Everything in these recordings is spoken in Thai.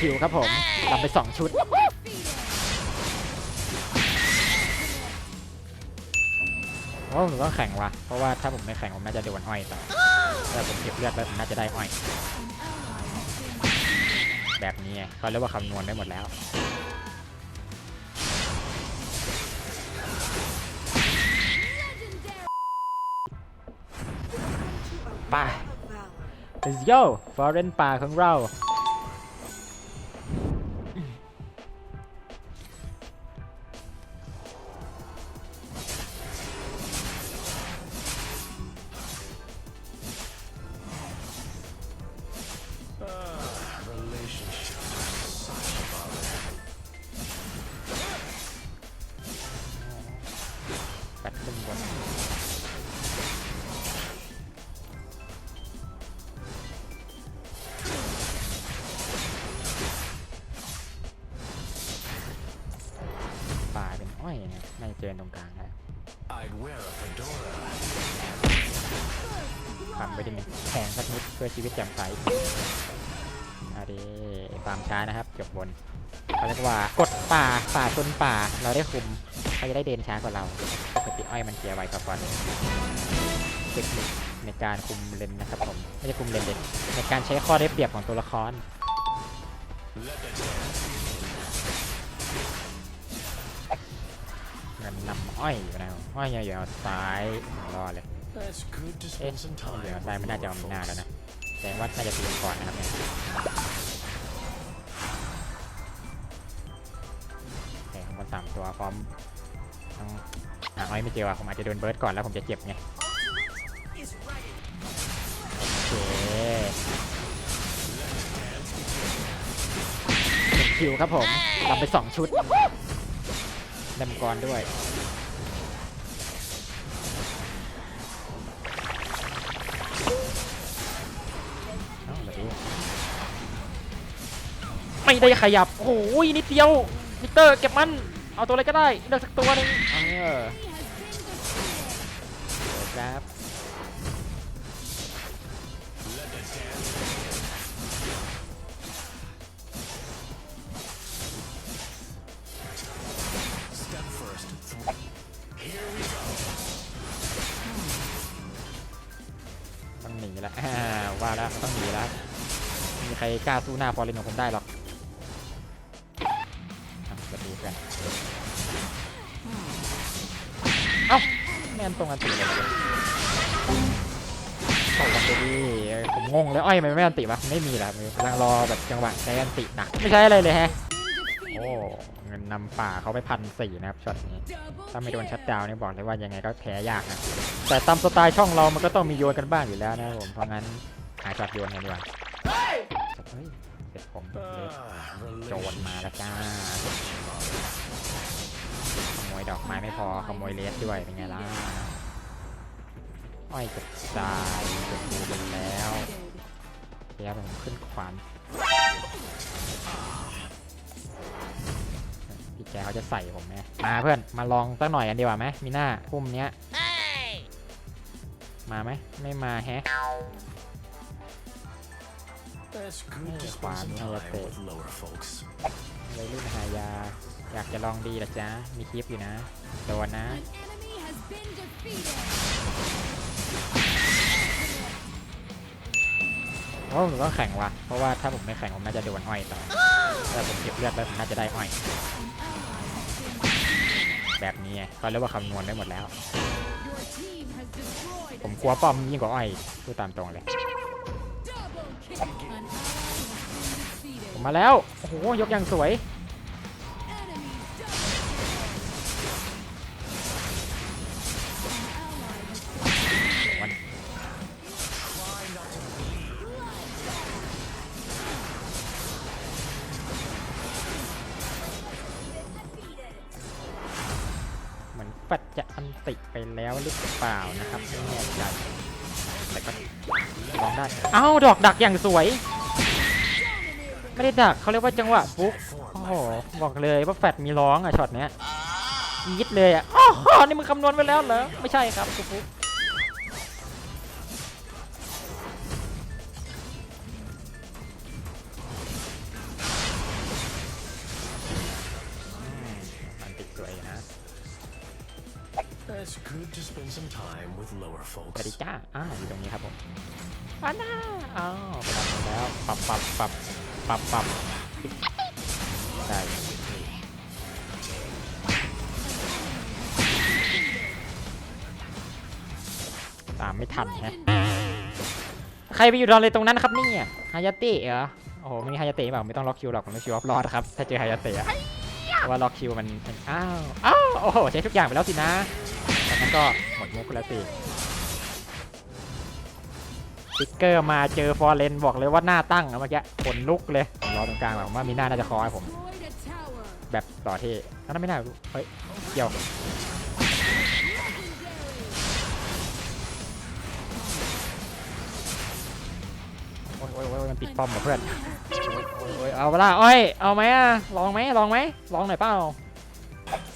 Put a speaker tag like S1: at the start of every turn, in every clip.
S1: คิวครับผมลำไปสองชุดโอ้ผมต้องแข่งว่ะเพราะว่าถ้าผมไม่แข่งผมน่าจะโดนอ้อยต่อถ้าผมเก็บเลือดไปผมน่าจะได้อ้อย แบบนี้ไงเขาเรียกว่าคำนวณได้หมดแล้วไป let's go foreign ป่าของเรา อ้อยนะไม่เจอตรงกลางแล้วทำไปทีหนึงแข่งสักนิดเพื่อชีวิตแจ่มใสอาดีฟามช้านะครับเกือบบนเขาเรียกว่ากดป่าป่าชนป่าเราได้คุมเขาจะได้เดินช้ากว่าเราปกติอ้อยมันเกียร์ไวกว่าก่อนเทคนิคในการคุมเลนนะครับผมไม่ใช่คุมเลนเด็ดในการใช้ข้อได้เปรียบของตัวละคร
S2: Let the dance
S1: เงินนำอ้อยอยู่นะอ้อยอยู่เอาซ้ายรอเลย
S2: That's good to
S1: เอ๊ะ
S2: spend some
S1: เหลือ
S2: time
S1: ซ้าย
S2: with
S1: มันน่าจะเอา
S2: lower
S1: มีหน้า
S2: folks.
S1: แล้วนะแสดงว่าน่าจะตีก่อนนะครับเนี่ยโอเคข้างบนสามตัวพร้อมต้องหาอ้อยไม่เจอว่ะผมอาจจะโดนเบิร์ดก่อนแล้วผมจะเจ็บไงโอเคเป็นคิวครับผมรับไปสองชุด ดำกรด้วยเอ้าแบบนี้ไม่ได้ขยับ โอ้ยนิดเดียวมิเตอร์เก็บมัน เอาตัวอะไรก็ได้ เลือกสักตัวหนึงเออเดี๋ยวครับ ต้องหนีละอ่าว่าแล้วต้องหนีแล้วมีใครกล้าสู้หน้าฟอร์เรนของผมได้หรอกจะดูกัน เอ้าไม่นตรงอันติเลยเลยตกกันไปดิเอ้ผมงงเลยอ้อยมันไม่อันติวะไม่มีแล้วกำลังรอแบบจังหวะใช้อันติหนักไม่ใช้อะไรเลยแฮะ โอ้เงินนำป่าเขาไปพันสี่นะครับช็อตนี้ ถ้าไม่โดนชัดดาวนี่บอกเลยว่ายังไงก็แพ้ยากนะ แต่ตามสไตล์ช่องเรามันก็ต้องมีโยนกันบ้างอยู่แล้วนะครับผม เพราะงั้นหาช็อตโยนกันดีกว่าเฮ้ยเสร็จผมเลส
S2: Ah,
S1: โจรมาแล้วจ้า ขโมยดอกไม้ไม่พอขโมยเลสด้วยเป็นไงล่ะอ้อยกับทรายจะดูกันแล้วเดี๋ยวผมขึ้นขวาน แกเขาจะใส่ผมไหมมาเพื่อนมาลองสักหน่อยกันดีกว่าไหมมีหน้าพุ่มเนี้ยมาไหมไม่มาแฮะ
S2: That's good to
S1: Hey,
S2: spend some
S1: Juan,
S2: time
S1: hey,
S2: with lower folks.
S1: วัยรุ่นหายา อยากจะลองดีเหรอจ๊ะ มีคลิปอยู่นะโดนนะ
S3: An enemy has been defeated.
S1: โอ้ผมต้องแข่งว่ะ เพราะว่าถ้าผมไม่แข่งผมน่าจะโดนอ้อยต่อถ้าผมเก็บเลือดไปผมน่าจะได้อ้อย แบบนี้ไงเขาเรียกว่าคำนวณได้หมดแล้ว
S3: Your team has destroyed
S1: ผมกลัวป้อมยิ่งกว่าอ้อยพูดตามตรงเลย
S3: double kill. An ally has been
S1: ผม
S3: defeated.
S1: มาแล้ว โอ้โห ยกอย่างสวย แฟตจะอันติไปแล้วหรือเปล่านะครับไม่แน่ใจแต่ก็ลองได้ เอ้าดอกดักอย่างสวย ไม่ได้ดักเขาเรียกว่าจังหวะฟุก
S2: Forward,
S1: โอ้โหบอกเลยว่าแฟดมีร้องอะช็อตเนี้ยยิดเลยอะอ๋อนี่มึงคำนวณไว้แล้วเหรอไม่ใช่ครับฟุก
S2: to spend some time with lower
S1: ส
S2: folks.
S1: ดีจ้าอ่าอยู่ตรงนี้ครับผมอันน่าอ้าวไปทำแล้วปรับปรับปรับปรับปรับได้ ตามไม่ทันแฮะ ใครไปอยู่ดอนเลยตรงนั้นครับเนี่ยฮายาเตะเหรอ โอ้โหไม่มีฮายาเตะเปล่าไม่ต้องล็อกคิวหรอกผมไม่คิวออฟรอดครับ ถ้าเจอฮายาเตะอะเพราะว่าล็อกคิวมันอ้าว อ้าว โอ้โหใช้ทุกอย่างไปแล้วสินะ แต่นั้นก็หมดมุกแล้วสิติ๊กเกอร์มาเจอฟอร์เรนบอกเลยว่าหน้าตั้งอะเมื่อกี้ขนลุกเลยผมรอตรงกลางแบบผมว่ามีหน้าน่าจะคอให้ผม แบบต่อที่นั้นไม่น่าเฮ้ยเกี่ยวโอ้ยโอ้ยโอ้ยมันปิดป้อมกับเพื่อนโอ้ยเอาเวลาโอ้ยเอาไหมอะลองไหมลองไหมลองหน่อยเปล่า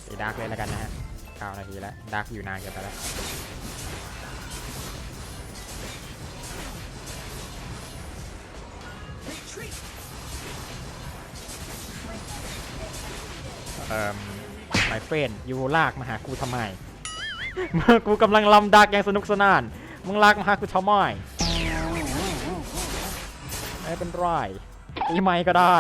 S1: ตีดาร์กเลยแล้วกันนะฮะ 9 นาทีแล้วดาร์กอยู่นานเกินไปแล้วเอ่อ my friend ยูลากมาหากูทำไม เมื่อกูกำลังลำดักอย่างสนุกสนาน มึงลากมาหากูทำไมไม่เป็นไรตีไม่ก็ได้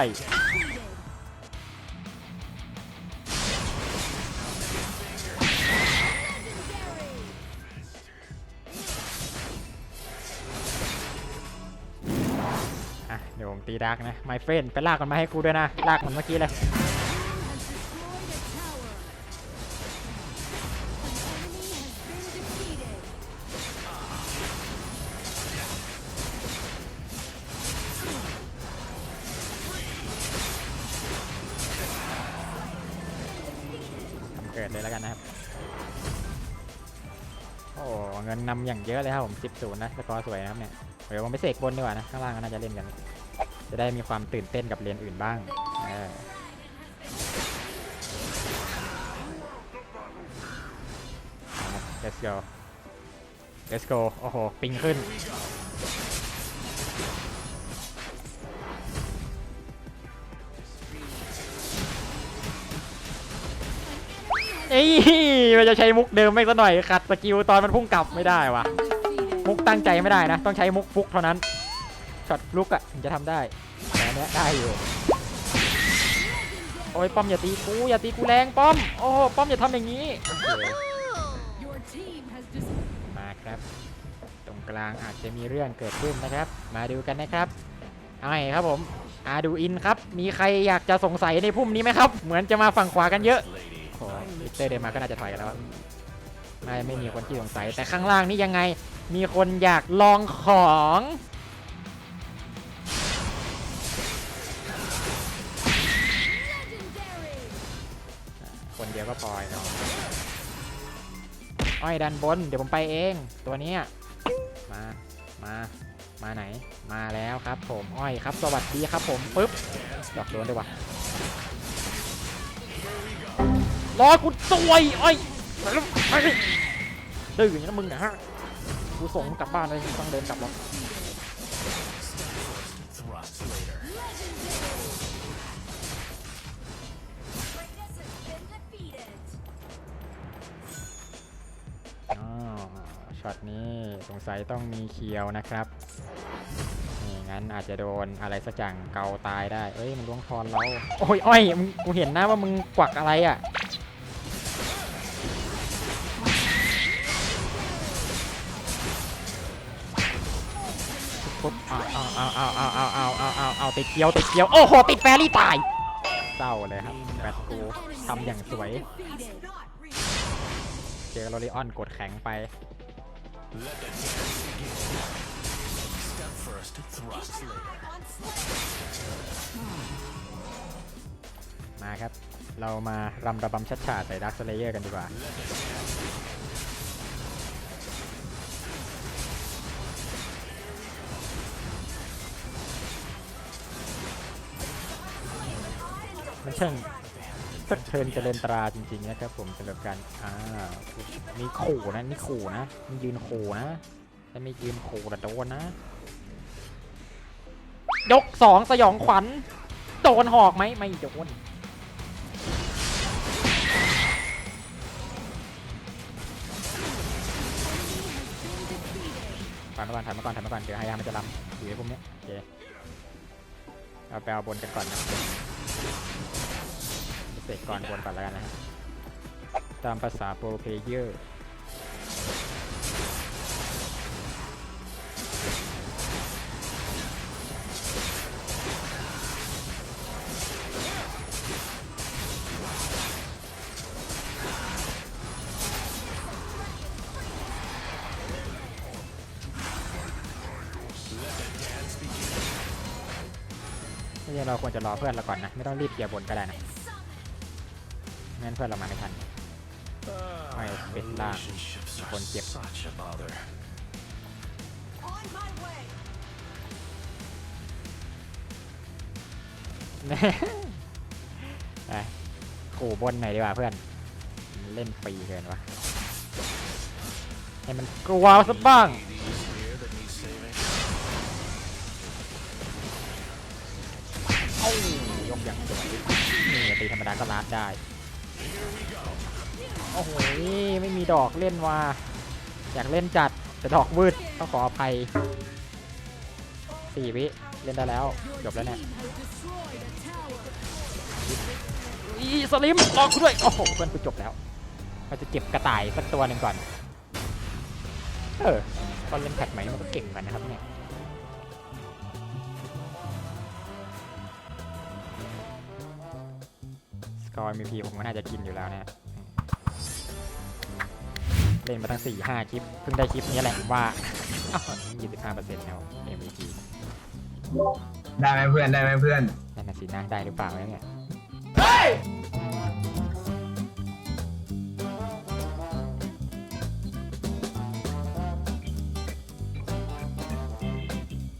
S1: ตีดักนะ my friend ไปลากมันมาให้กูด้วยนะ ลากมันเมื่อกี้เลยทำเกิดเลยแล้วกันนะครับ โอ้เงินนำอย่างเยอะเลยครับผม10ศูนย์นะสกอร์สวยนะครับเนี่ยเดี๋ยวผมไปเสกบนดีกว่านะ ข้างล่างก็น่าจะเล่นกัน จะได้มีความตื่นเต้นกับเรียนอื่นบ้างเออ let's go let's go โอ้โห ปิงขึ้น เอ้ยมันจะใช้มุกเดิมไม่ซะหน่อยขัดสกิลตอนมันพุ่งกลับไม่ได้วะมุกตั้งใจไม่ได้นะ ต้องใช้มุกฟุกเท่านั้นช็อตลุกอะถึงจะทำได้ อันเนี้ยได้อยู่ โอ้ยป้อมอย่าตีกูอย่าตีกูแรงป้อม โอ้ป้อมอย่าทำอย่างนี้ มาครับ ตรงกลางอาจจะมีเรื่องเกิดขึ้นนะครับ มาดูกันนะครับเอาไงครับผมอาดูอินครับ มีใครอยากจะสงสัยในพุ่มนี้ไหมครับ เหมือนจะมาฝั่งขวากันเยอะโอ้ลิเตอร์เดินมาก็น่าจะถอยกันแล้วอะน่ไม่มีคนที่สงสัย แต่ข้างล่างนี่ยังไง มีคนอยากลองของ ยวก็พอเนาะอ้อยดันบน เดี๋ยวผมไปเอง ตัวนี้มา มา มาไหน มาแล้วครับผม อ้อยครับ สวัสดีครับผมปึ๊บดอกโดนด้วยวะรอกูซวยอ้อยไปแล้วไปดิดื้ออย่างนี้นะมึงนะฮะ กูส่งกลับบ้านเลยต้องเดินกลับหรอก ช็อตนี้สงสัยต้องมีเคียวนะครับนี่งั้นอาจจะโดนอะไรสักอย่างเกาตายได้ เอ้ยมันล้วงคอนเราโอ้ยอ้อยมึงกูเห็นนะว่ามึงกวักอะไรอะปุ๊บเอาเอาเอาเอาเอาเอาเอาเอาเอาเอาติดเกียวติดเกียวโอ้โหติดแฟรี่ตายเศร้าเลยครับแบทกูทำอย่างสวย เจอโรลิออนกดแข็งไป
S2: Let the dance begin. Step first, thrust later.
S1: มาครับ เรามารำระบำชัดฉาใส่ดักสเลเยอร์กันดีกว่ามันช่าง สักเทินเจริญตราจริงๆนะครับผมสำหรับการอ่ามีขู่นะนี่ขู่นะมันยืนขู่นะถ้าไม่ยืนขู่แต่โดนนะ ยกสองสยองขวัญโดนหอกไหมไม่โดนอนมาก่อนถอยมาก่อนถอยมาก่อนเดี๋ยวไฮยามันจะล้ำอยู่ในพวกนี้โอเคเอาไปเอาบนกันก่อนนะ เสกก่อนบนก่อนแล้วกันนะฮะตามภาษาโปรเพเยอร์ไม่เราควรจะรอเพื่อนเราก่อนนะ ไม่ต้องรีบเคลียร์บนก็ได้นะ งั้นเพื่อนเรามาไม่ทัน
S2: Ah,
S1: Ay, wait lang.
S2: relationships are
S1: Kon tip.
S2: such a bother.
S3: On my way.
S1: ไปขู่บนหน่อยดีกว่าเพื่อน เล่นฟรีเกินวะให้มันกลัวสักบ้าง
S2: Ladies here that need saving.
S1: เอ้ายกอย่างสวยนี่ตีธรรมดาก็ลาดได้
S2: Here we go.
S1: โอ้โหไม่มีดอกเล่นว่ะอยากเล่นจัดแต่ดอกวืดต้องขออภัยสี่วิเล่นได้แล้วจบแล้วเนี่ยอีสลิมลองกูด้วยโอ้โหเพื่อนกูจบแล้วเราจะเก็บกระต่ายสักตัวหนึ่งก่อนเออตอนเล่นแพทใหม่มันก็เก่งกันนะครับเนี่ย สกอร์ MVP ผมก็น่าจะกินอยู่แล้วเนี่ยเล่นมาตั้ง 4 5 คลิป เพิ่งได้คลิปนี้แหละว่าอ้าว25เปอร์เซ็นต์แล้ว MVP
S4: ได้ไหมเพื่อนได้ไหมเพื่อน
S1: นั่นน่ะสินะได้หรือเปล่าเนี่ย